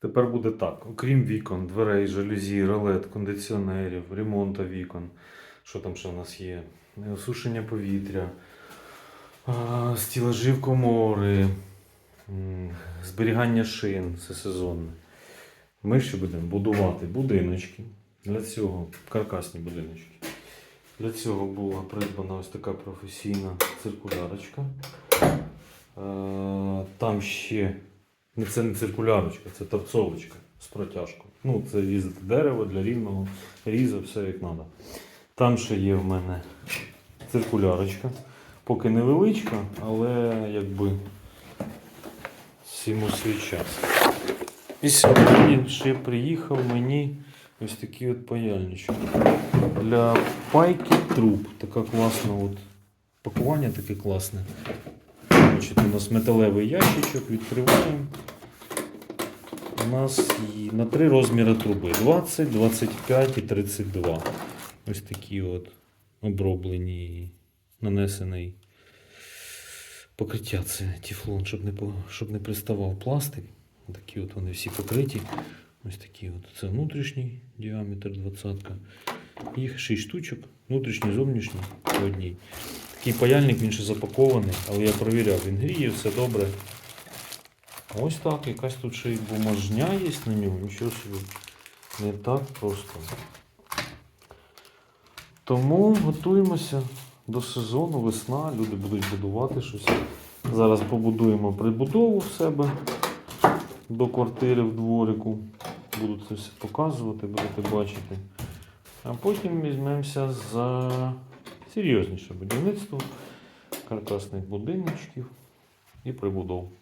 Тепер буде так: окрім вікон, дверей, жалюзі, ролет, кондиціонерів, ремонту вікон. Що там ще в нас є? Осушення повітря, стілажі в комори, зберігання шин, це сезонне. Ми ще будемо будувати будиночки. Для цього каркасні будиночки. Для цього була придбана ось така професійна циркулярочка. Е, Там ще це не циркулярочка, це торцовочка з протяжкою. Ну, це різати дерево для рівного різа, все як треба. Там ще є в мене циркулярочка. Поки невеличка, але якби всьому свій час. І сьогодні ще приїхав мені ось такий от паяльничок. Для пайки труб. Така класна от пакування таке класне. Значить, у нас металевий ящичок, відкриваємо. У нас на три розміри труби: 20, 25 і 32. Ось такі от оброблені, нанесений покриття. Це тефлон, щоб не, щоб не приставав пластик. Такі от вони всі покриті. Ось такі от. Це внутрішній діаметр 20. Їх 6 штучок, внутрішній, зовнішній по одній. Такий паяльник, він ще запакований, але я провіряв, він гріє, все добре. Ось так, якась тут ще й бумажня є на ньому, нічого собі. Не так просто. Тому готуємося до сезону, весна, люди будуть будувати щось. Зараз побудуємо прибудову в себе до квартири в дворику. Буду це все показувати, будете бачити. А потім візьмемося за серйозніше будівництво каркасних будиночків і прибудов.